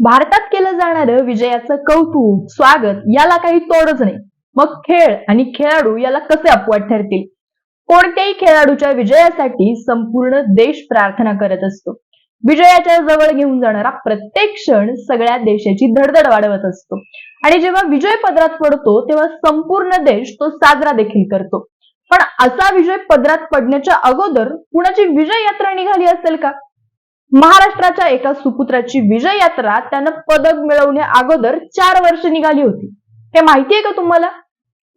भारतात केलं जाणारं विजयाचं कौतुक स्वागत याला काही तोडच नाही. मग खेळ आणि खेळाडू याला कसे अपवाद ठरतील? कोणत्याही खेळाडूच्या विजयासाठी संपूर्ण देश प्रार्थना करत असतो. विजयाच्या जवळ घेऊन जाणारा प्रत्येक क्षण सगळ्या देशाची धडधड वाढवत असतो. आणि जेव्हा विजय पदरात पडतो तेव्हा संपूर्ण देश तो साजरा देखील करतो. पण असा विजय पदरात पडण्याच्या अगोदर कुणाची विजय यात्रा निघाली असेल का? महाराष्ट्राच्या एका सुपुत्राची विजय यात्रा त्यानं पदक मिळवण्या अगोदर चार वर्ष निघाली होती. हे माहितीये का तुम्हाला?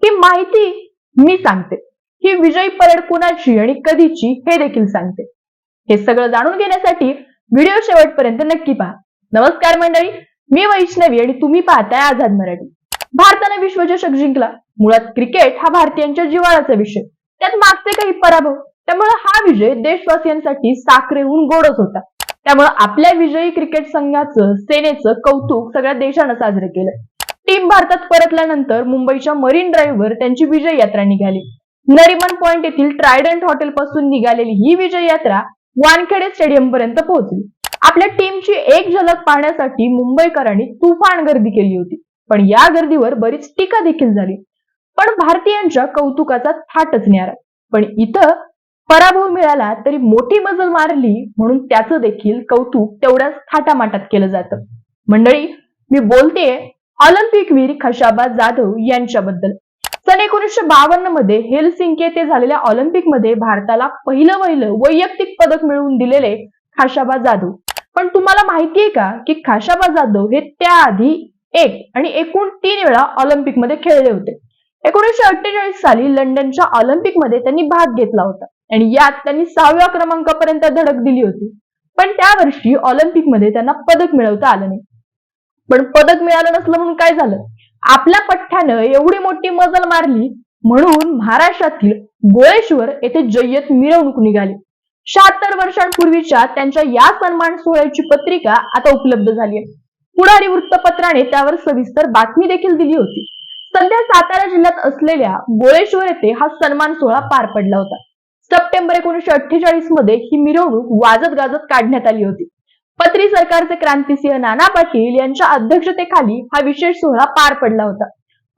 ही माहिती मी सांगते. ही विजयी परेड कुणाची आणि कधीची हे देखील सांगते. हे सगळं जाणून घेण्यासाठी व्हिडिओ शेवटपर्यंत नक्की पहा. नमस्कार मंडळी मी वैष्णवी आणि तुम्ही पाहताय आझाद मराठी. भारताने विश्वचषक जिंकला. मुळात क्रिकेट हा भारतीयांच्या जिव्हाळ्याचा विषय. त्यात मागचे काही पराभव. त्यामुळे हा विजय देशवासियांसाठी साखरेहून गोडच होता. त्यामुळे आपल्या विजयी क्रिकेट संघाचं सेनेचं कौतुक सगळ्या देशानं साजरं केलं. टीम भारतात परतल्यानंतर मुंबईच्या मरीन ड्राईव्हवर त्यांची विजय यात्रा निघाली. नरिमन पॉइंट येथील ट्रायडंट हॉटेल पासून निघालेली ही विजय यात्रा वानखेडे स्टेडियम पर्यंत पोहोचली. आपल्या टीमची एक झलक पाहण्यासाठी मुंबईकरांनी तुफान गर्दी केली होती. पण या गर्दीवर बरीच टीका देखील झाली. पण भारतीयांच्या कौतुकाचा थाटच न्यारा पण इथं पराभव मिळाला तरी मोठी मजल मारली म्हणून त्याचं देखील कौतुक तेवढ्याच थाटामाटात केलं जातं. मंडळी मी बोलतेय ऑलिम्पिक वीर खशाबा जाधव यांच्याबद्दल. सन एकोणीसशे बावन्नमध्ये हेलसिंकी येथे झालेल्या ऑलिम्पिकमध्ये भारताला पहिलं पहिलं वैयक्तिक पदक मिळवून दिलेले खाशाबा जाधव. पण तुम्हाला माहितीये का की खाशाबा जाधव हे त्याआधी एक आणि एकूण तीन वेळा ऑलिम्पिकमध्ये खेळले होते. एकोणीसशे अठ्ठेचाळीस साली लंडनच्या ऑलिम्पिकमध्ये त्यांनी भाग घेतला होता. आणि यात त्यांनी सहाव्या क्रमांकापर्यंत धडक दिली होती. पण त्या वर्षी ऑलिम्पिकमध्ये त्यांना पदक मिळवता आलं नाही. पण पदक मिळालं नसलं म्हणून काय झालं? आपल्या पठ्ठ्यानं एवढी मोठी मजल मारली म्हणून महाराष्ट्रातील गोळेश्वर येथे जय्यत मिरवणूक निघाली. शहात्तर वर्षांपूर्वीच्या त्यांच्या या सन्मान सोहळ्याची पत्रिका आता उपलब्ध झाली आहे. पुढारी वृत्तपत्राने त्यावर सविस्तर बातमी देखील दिली होती. सध्या सातारा जिल्ह्यात असलेल्या गोळेश्वर येथे हा सन्मान सोहळा पार पडला होता. सप्टेंबर एकोणीसशे अठ्ठेचाळीसमध्ये ही मिरवणूक वाजत गाजत काढण्यात आली होती. पत्री सरकारचे क्रांतिसिंह नाना पाटील यांच्या अध्यक्षतेखाली हा विशेष सोहळा पार पडला होता.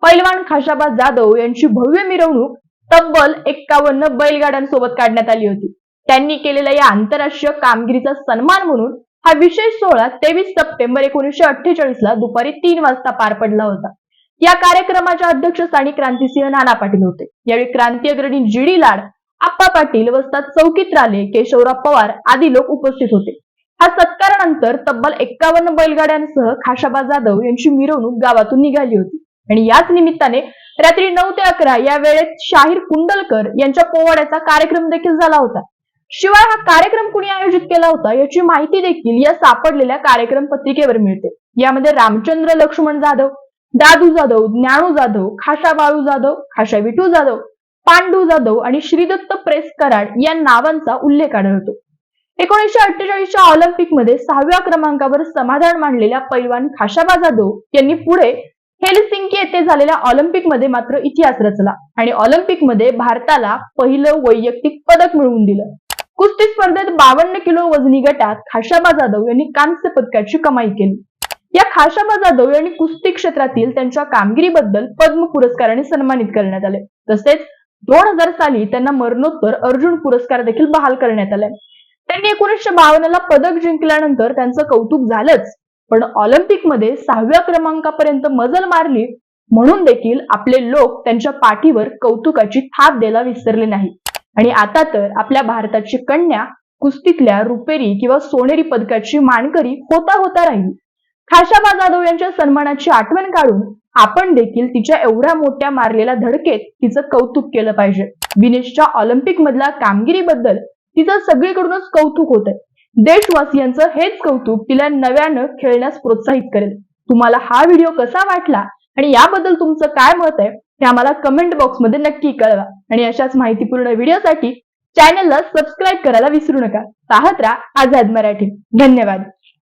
पैलवान खाशाबा जाधव यांची भव्य मिरवणूक तब्बल एक्कावन्न बैलगाड्यांसोबत काढण्यात आली होती. त्यांनी केलेल्या या आंतरराष्ट्रीय कामगिरीचा सन्मान म्हणून हा विशेष सोहळा तेवीस सप्टेंबर एकोणीसशे अठ्ठेचाळीस ला दुपारी तीन वाजता पार पडला होता. या कार्यक्रमाच्या अध्यक्षस्थानी क्रांतिसिंह नाना पाटील होते. यावेळी क्रांती अग्रणी जी डी लाड आप्पा पाटील वस्तात चौकीत राले केशवराव पवार आदी लोक उपस्थित होते. हा सत्कारानंतर तब्बल एक्कावन्न बैलगाड्यांसह खाशाबा जाधव यांची मिरवणूक गावातून निघाली होती. आणि याच निमित्ताने रात्री नऊ ते अकरा या वेळेत शाहीर कुंडलकर यांच्या पोवाड्याचा कार्यक्रम देखील झाला होता. शिवाय हा कार्यक्रम कुणी आयोजित केला होता याची माहिती देखील या सापडलेल्या कार्यक्रम पत्रिकेवर मिळते. यामध्ये रामचंद्र लक्ष्मण जाधव दादू जाधव ज्ञानू जाधव खाशा बाळू जाधव खाशा विठू जाधव पांडू जाधव आणि श्रीदत्त प्रेस कराड या नावांचा उल्लेख आढळतो. एकोणीसशे अठ्ठेचाळीसच्या ऑलिम्पिकमध्ये सहाव्या क्रमांकावर समाधान मांडलेल्या पैलवान खाशाबा जाधव यांनी पुढे हेलसिंकी येथे झालेल्या ऑलिम्पिकमध्ये मात्र इतिहास रचला आणि ऑलिम्पिकमध्ये भारताला पहिलं वैयक्तिक पदक मिळवून दिलं. कुस्ती स्पर्धेत बावन्न किलो वजनी गटात खाशाबा जाधव यांनी कांस्य पदकाची कमाई केली. या खाशाबा जाधव यांनी कुस्ती क्षेत्रातील त्यांच्या कामगिरीबद्दल पद्म पुरस्काराने सन्मानित करण्यात आले. तसेच दोन हजार साली त्यांना मरणोत्तर अर्जुन पुरस्कार देखील बहाल करण्यात आलाय. त्यांनी एकोणीसशे बावन्नला पदक जिंकल्यानंतर त्यांचं कौतुक झालंच पण ऑलिम्पिकमध्ये सहाव्या क्रमांकापर्यंत मजल मारली म्हणून देखील आपले लोक त्यांच्या पाठीवर कौतुकाची थाप द्यायला विसरले नाही. आणि आता तर आपल्या भारताची कन्या कुस्तीतल्या रुपेरी किंवा सोनेरी पदकाची मानकरी होता होता राहील. खाशाबा जाधव यांच्या सन्मानाची आठवण काढून आपण देखील तिच्या एवढ्या मोठ्या मारलेल्या धडकेत तिचं कौतुक केलं पाहिजे. विनेशच्या ऑलिम्पिक मधल्या कामगिरीबद्दल तिचं सगळीकडूनच कौतुक होत आहे देशवासियांचं हेच कौतुक तिला नव्यानं खेळण्यास प्रोत्साहित करेल. तुम्हाला हा व्हिडिओ कसा वाटला आणि याबद्दल तुमचं काय मत आहे हे आम्हाला कमेंट बॉक्समध्ये नक्की कळवा. आणि अशाच माहितीपूर्ण व्हिडिओसाठी चॅनलला सबस्क्राईब करायला विसरू नका. पाहत राहा आझाद मराठी. धन्यवाद.